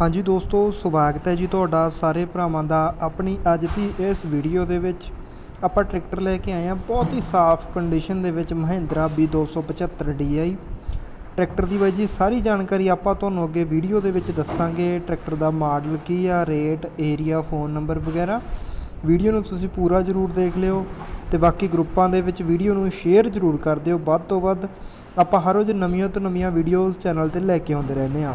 ਹਾਂਜੀ ਦੋਸਤੋ, ਸਵਾਗਤ ਹੈ ਜੀ ਤੁਹਾਡਾ ਸਾਰੇ ਭਰਾਵਾਂ ਦਾ ਆਪਣੀ ਅੱਜ ਦੀ ਇਸ ਵੀਡੀਓ ਦੇ ਵਿੱਚ। ਆਪਾਂ ਟਰੈਕਟਰ ਲੈ ਕੇ ਆਏ ਹਾਂ, ਬਹੁਤ ਹੀ ਸਾਫ਼ ਕੰਡੀਸ਼ਨ ਦੇ ਵਿੱਚ ਮਹਿੰਦਰਾ B275 DI ਟਰੈਕਟਰ ਦੀ ਬਾਈ ਜੀ, ਸਾਰੀ ਜਾਣਕਾਰੀ ਆਪਾਂ ਤੁਹਾਨੂੰ ਅੱਗੇ ਵੀਡੀਓ ਦੇ ਵਿੱਚ ਦੱਸਾਂਗੇ। ਟਰੈਕਟਰ ਦਾ ਮਾਡਲ ਕੀ ਆ, ਰੇਟ ਏਰੀਆ ਫੋਨ ਨੰਬਰ ਵਗੈਰਾ। ਵੀਡੀਓ ਨੂੰ ਤੁਸੀਂ ਪੂਰਾ ਜ਼ਰੂਰ ਦੇਖ ਲਿਓ ਤੇ ਬਾਕੀ ਗਰੁੱਪਾਂ ਦੇ ਵਿੱਚ ਵੀਡੀਓ ਨੂੰ ਸ਼ੇਅਰ ਜ਼ਰੂਰ ਕਰ ਦਿਓ। ਵੱਧ ਤੋਂ ਵੱਧ ਆਪਾਂ ਹਰ ਰੋਜ਼ ਨਵੀਆਂ ਤੋਂ ਨਵੀਆਂ ਵੀਡੀਓਜ਼ ਚੈਨਲ ਤੇ ਲੈ ਕੇ ਆਉਂਦੇ ਰਹਿੰਦੇ ਹਾਂ।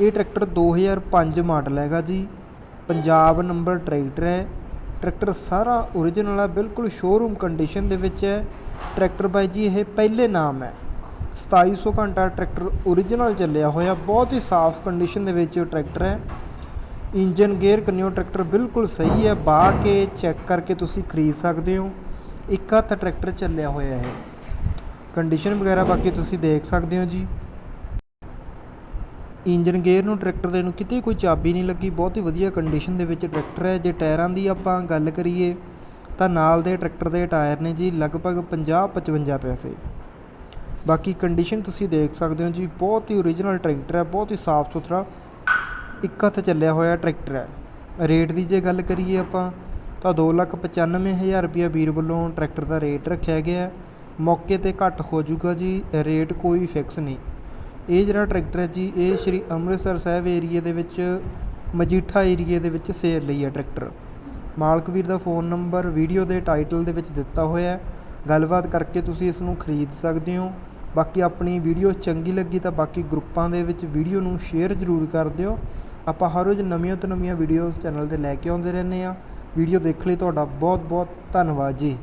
ਇਹ ਟਰੈਕਟਰ 2005 ਮਾਡਲ ਹੈਗਾ ਜੀ। ਪੰਜਾਬ ਨੰਬਰ ਟਰੈਕਟਰ ਹੈ। ਟਰੈਕਟਰ ਸਾਰਾ ਓਰੀਜਨਲ ਹੈ ਬਿਲਕੁਲ ਸ਼ੋਰੂਮ ਕੰਡੀਸ਼ਨ ਦੇ ਵਿੱਚ ਹੈ। ਟਰੈਕਟਰ ਬਾਈ ਜੀ, ਇਹ ਪਹਿਲੇ ਨਾਮ ਹੈ। 2700 ਘੰਟਾ ਟਰੈਕਟਰ ਓਰੀਜਨਲ ਚੱਲਿਆ ਹੋਇਆ, ਬਹੁਤ ਹੀ ਸਾਫ਼ ਕੰਡੀਸ਼ਨ ਦੇ ਵਿੱਚ ਟਰੈਕਟਰ ਹੈ। ਇੰਜਨ ਗੇਅਰ ਕੰਨਿਓ ਟਰੈਕਟਰ ਬਿਲਕੁਲ ਸਹੀ ਹੈ। ਬਾ ਕੇ ਚੈੱਕ ਕਰਕੇ ਤੁਸੀਂ ਖਰੀਦ ਸਕਦੇ ਹੋ। ਇੱਕ ਹੱਥ ਟਰੈਕਟਰ ਚੱਲਿਆ ਹੋਇਆ ਹੈ। ਕੰਡੀਸ਼ਨ ਵਗੈਰਾ ਬਾਕੀ ਤੁਸੀਂ ਦੇਖ ਸਕਦੇ ਹੋ ਜੀ। ਇੰਜਨ ਗੇਅਰ ਨੂੰ, ਟਰੈਕਟਰ ਦੇ ਨੂੰ ਕਿਤੇ ਕੋਈ ਚਾਬੀ ਨਹੀਂ ਲੱਗੀ। ਬਹੁਤ ਹੀ ਵਧੀਆ ਕੰਡੀਸ਼ਨ ਦੇ ਵਿੱਚ ਟਰੈਕਟਰ ਹੈ। ਜੇ ਟਾਇਰਾਂ ਦੀ ਆਪਾਂ ਗੱਲ ਕਰੀਏ, ਤਾਂ ਨਾਲ ਦੇ ਟਰੈਕਟਰ ਦੇ ਟਾਇਰ ਨੇ ਜੀ ਲਗਭਗ 50 55 ਪੈਸੇ। ਬਾਕੀ ਕੰਡੀਸ਼ਨ ਤੁਸੀਂ ਦੇਖ ਸਕਦੇ ਹੋ ਜੀ, ਬਹੁਤ ਹੀ ਓਰੀਜਨਲ ਟਰੈਕਟਰ ਹੈ, ਬਹੁਤ ਹੀ ਸਾਫ਼ ਸੁਥਰਾ ਇੱਕ ਹੱਥ ਚੱਲਿਆ ਹੋਇਆ ਟਰੈਕਟਰ ਹੈ। ਰੇਟ ਦੀ ਜੇ ਗੱਲ ਕਰੀਏ ਆਪਾਂ, ਤਾਂ 295000 ਰੁਪਏ ਵੀਰ ਵੱਲੋਂ ਟਰੈਕਟਰ ਦਾ ਰੇਟ ਰੱਖਿਆ ਗਿਆ ਹੈ। ਮੌਕੇ ਤੇ ਘੱਟ ਹੋ ਜਾਊਗਾ ਜੀ, ਰੇਟ ਕੋਈ ਫਿਕਸ ਨਹੀਂ। ਇਹ ਜਿਹੜਾ ਟਰੈਕਟਰ ਹੈ ਜੀ, ਇਹ ਸ਼੍ਰੀ ਅੰਮ੍ਰਿਤਸਰ ਸਾਹਿਬ ਏਰੀਏ ਦੇ ਵਿੱਚ, ਮਜੀਠਾ ਏਰੀਏ ਦੇ ਵਿੱਚ ਸੇਲ ਲਈ ਹੈ ਟਰੈਕਟਰ। ਮਾਲਕ ਵੀਰ ਦਾ ਫੋਨ ਨੰਬਰ ਵੀਡੀਓ ਦੇ ਟਾਈਟਲ ਦੇ ਵਿੱਚ ਦਿੱਤਾ ਹੋਇਆ ਹੈ। ਗੱਲਬਾਤ ਕਰਕੇ ਤੁਸੀਂ ਇਸ ਨੂੰ ਖਰੀਦ ਸਕਦੇ ਹੋ। ਬਾਕੀ ਆਪਣੀ ਵੀਡੀਓ ਚੰਗੀ ਲੱਗੀ ਤਾਂ ਬਾਕੀ ਗਰੁੱਪਾਂ ਦੇ ਵਿੱਚ ਵੀਡੀਓ ਨੂੰ ਸ਼ੇਅਰ ਜ਼ਰੂਰ ਕਰ ਦਿਓ। ਆਪਾਂ ਹਰ ਰੋਜ਼ ਨਵੀਆਂ ਤੋਂ ਨਵੀਆਂ ਵੀਡੀਓਜ਼ ਚੈਨਲ ਤੇ ਲੈ ਕੇ ਆਉਂਦੇ ਰਹਿੰਦੇ ਆ ਵੀਡੀਓ ਦੇਖ ਲਈ ਤੁਹਾਡਾ ਬਹੁਤ ਬਹੁਤ ਧੰਨਵਾਦ ਜੀ।